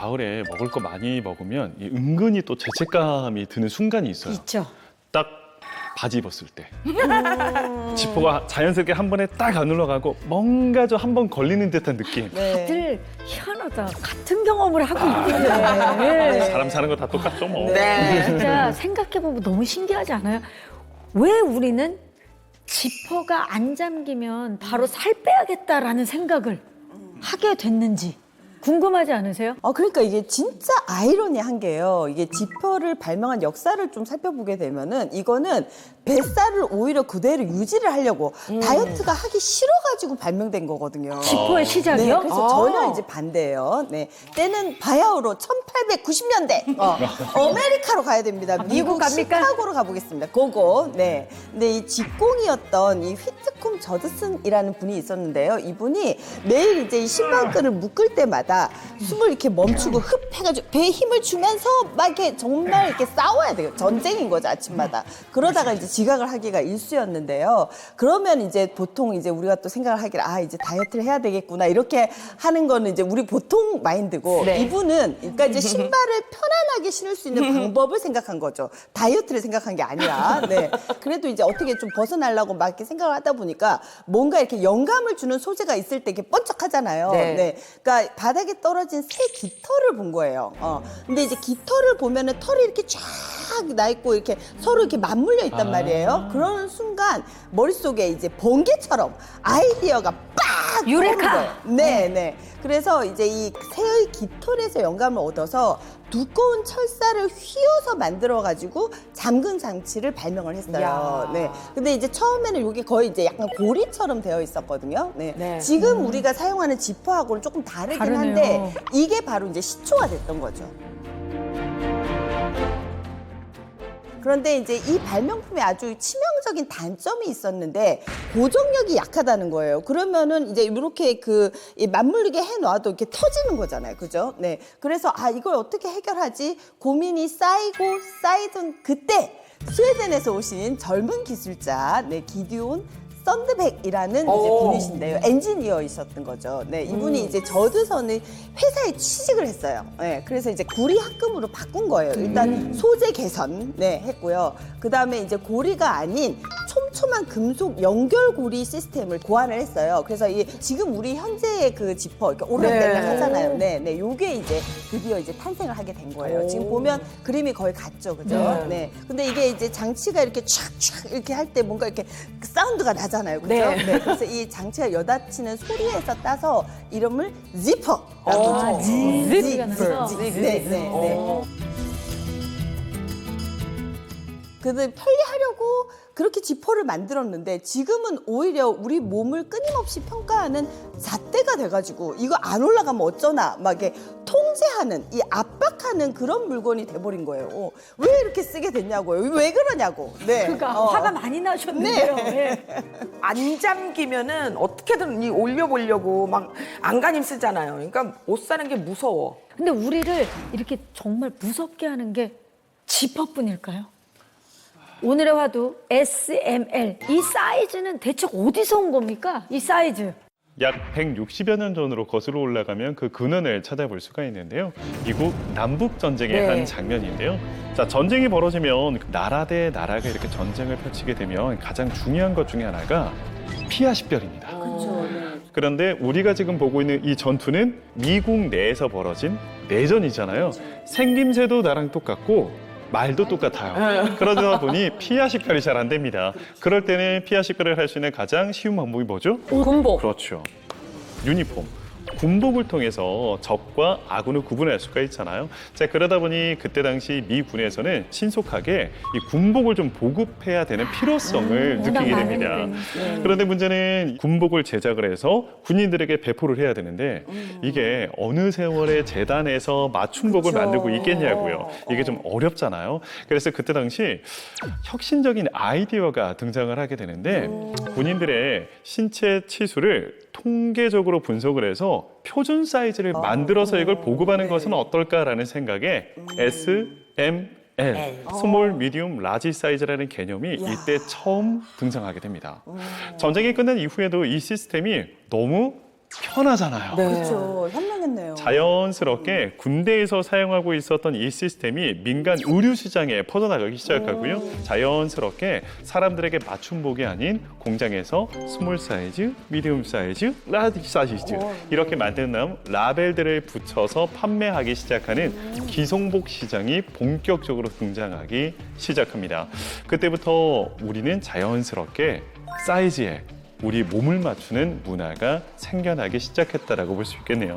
가을에 먹을 거 많이 먹으면 이 은근히 또 죄책감이 드는 순간이 있어요. 있죠. 딱 바지 입었을 때 지퍼가 자연스럽게 한 번에 딱안 올라가고 뭔가 좀 한 번 걸리는 듯한 느낌. 네. 다들 희한하다. 같은 경험을 하고 있군요. 사람 사는 거 다 똑같죠 뭐. 네. 진짜 생각해보면 너무 신기하지 않아요? 왜 우리는 지퍼가 안 잠기면 바로 살 빼야겠다라는 생각을 하게 됐는지 궁금하지 않으세요? 어, 그러니까 이게 진짜 아이러니한 게요. 이게 지퍼를 발명한 역사를 좀 살펴보게 되면은 이거는 뱃살을 오히려 그대로 유지를 하려고 다이어트가 하기 싫어가지고 발명된 거거든요. 지퍼의 네, 시작이요? 그래서 아. 전혀 이제 반대예요. 네, 때는 바야흐로 1890년대 어, 아메리카로 가야 됩니다. 미국 갑니까? 시카고로 가보겠습니다. 고고. 네, 근데 이 직공이었던 이 휘트콤 저드슨이라는 분이 있었는데요. 이분이 매일 이제 이 신발끈을 묶을 때마다 숨을 이렇게 멈추고 흡 해가지고 배에 힘을 주면서 막 이렇게 정말 이렇게 싸워야 돼요. 전쟁인 거죠 아침마다. 그러다가 이제 지각을 하기가 일쑤였는데요. 그러면 이제 보통 이제 우리가 또 생각을 하기를 아 이제 다이어트를 해야 되겠구나 이렇게 하는 거는 이제 우리 보통 마인드고 네. 이분은 그러니까 이제 신발을 편안하게 신을 수 있는 방법을 생각한 거죠. 다이어트를 생각한 게 아니라. 네. 그래도 이제 어떻게 좀 벗어나려고 막 이렇게 생각을 하다 보니까 뭔가 이렇게 영감을 주는 소재가 있을 때 이렇게 번쩍하잖아요. 네. 네. 그러니까 바닥 에 떨어진 새 깃털을 본 거예요. 어. 근데 이제 깃털을 보면은 털이 이렇게 쫙 나 있고 이렇게 서로 이렇게 맞물려 있단 아. 말이에요. 그러는 순간 머릿속에 이제 번개처럼 아이디어가 빡 유레카! 거예요. 네, 네. 그래서 이제 이 새의 깃털에서 영감을 얻어서 두꺼운 철사를 휘어서 만들어 가지고 잠근 장치를 발명을 했어요. 야. 네. 근데 이제 처음에는 이게 거의 이제 약간 고리처럼 되어 있었거든요. 네. 네. 지금 우리가 사용하는 지퍼하고는 조금 다르긴 다르네요. 한데 이게 바로 이제 시초가 됐던 거죠. 그런데 이제 이 발명품에 아주 치명적인 단점이 있었는데 고정력이 약하다는 거예요. 그러면은 이제 이렇게 그이 맞물리게 해놔도 이렇게 터지는 거잖아요. 그죠? 네. 그래서 아 이걸 어떻게 해결하지 고민이 쌓이고 쌓이던 그때 스웨덴에서 오신 젊은 기술자 네 기디온 썬드백이라는 이제 오. 분이신데요. 엔지니어이셨던 거죠. 네, 이분이 이제 저드선의 회사에 취직을 했어요. 네, 그래서 이제 구리 합금으로 바꾼 거예요. 일단 소재 개선 네, 했고요. 그 다음에 이제 고리가 아닌 촘촘한 금속 연결고리 시스템을 고안을 했어요. 그래서 이 지금 우리 현재의 그 지퍼 이렇게 오락내락 네. 하잖아요. 네, 네, 요게 드디어 이제 탄생을 하게 된 거예요. 오. 지금 보면 그림이 거의 같죠, 그죠? 네. 네. 근데 이게 이제 장치가 이렇게 촥촥 이렇게 할 때 뭔가 이렇게 사운드가 나잖아요. 그죠? 네. 네. 그래서 이 장치가 여닫히는 소리에서 따서 이름을 지퍼라고 어. 지- 지퍼가 나서. 지- 네, 네, 네. 어. 그들 편리하려고 그렇게 지퍼를 만들었는데 지금은 오히려 우리 몸을 끊임없이 평가하는 잣대가 돼가지고 이거 안 올라가면 어쩌나 막 이렇게 통제하는 이 압박하는 그런 물건이 돼버린 거예요. 어, 왜 이렇게 쓰게 됐냐고요? 왜 그러냐고. 네. 그러니까 어. 화가 많이 나셨는데요. 네. 안 잠기면은 어떻게든 이 올려보려고 막 안간힘 쓰잖아요. 그러니까 옷 사는 게 무서워. 근데 우리를 이렇게 정말 무섭게 하는 게 지퍼뿐일까요? 오늘의 화두 SML 이 사이즈는 대체 어디서 온 겁니까? 이 사이즈 약 160여 년 전으로 거슬러 올라가면 그 근원을 찾아볼 수가 있는데요. 미국 남북 전쟁의 네. 한 장면인데요. 자, 전쟁이 벌어지면 나라 대 나라가 이렇게 전쟁을 펼치게 되면 가장 중요한 것 중에 하나가 피하 식별입니다. 그런데 우리가 지금 보고 있는 이 전투는 미국 내에서 벌어진 내전이잖아요. 생김새도 나랑 똑같고 말도 똑같아요. 그러다 보니 피하 식별이 잘 안 됩니다. 그럴 때는 피하 식별을 할 수 있는 가장 쉬운 방법이 뭐죠? 군복. 그렇죠. 유니폼. 군복을 통해서 적과 아군을 구분할 수가 있잖아요. 자, 그러다 보니 그때 당시 미 군에서는 신속하게 이 군복을 좀 보급해야 되는 필요성을 워낙 느끼게. 됩니다. 네. 그런데 문제는 군복을 제작을 해서 군인들에게 배포를 해야 되는데 이게 어느 세월에 재단에서 맞춤복을 그쵸. 만들고 있겠냐고요. 이게 좀 어렵잖아요. 그래서 그때 당시 혁신적인 아이디어가 등장을 하게 되는데 군인들의 신체 치수를 통계적으로 분석을 해서 표준 사이즈를 만들어서 이걸 보급하는 것은 어떨까라는 생각에 S, M, L, 스몰, 미디움, 라지 사이즈라는 개념이 이때 처음 등장하게 됩니다. 전쟁이 끝난 이후에도 이 시스템이 너무 편하잖아요. 네. 그렇죠. 현명했네요. 자연스럽게 군대에서 사용하고 있었던 이 시스템이 민간 의류 시장에 퍼져나가기 시작하고요. 자연스럽게 사람들에게 맞춤복이 아닌 공장에서 스몰 사이즈, 미디움 사이즈, 라지 사이즈 이렇게 만든 다음 라벨들을 붙여서 판매하기 시작하는 기성복 시장이 본격적으로 등장하기 시작합니다. 그때부터 우리는 자연스럽게 사이즈에 우리 몸을 맞추는 문화가 생겨나기 시작했다라고 볼 수 있겠네요.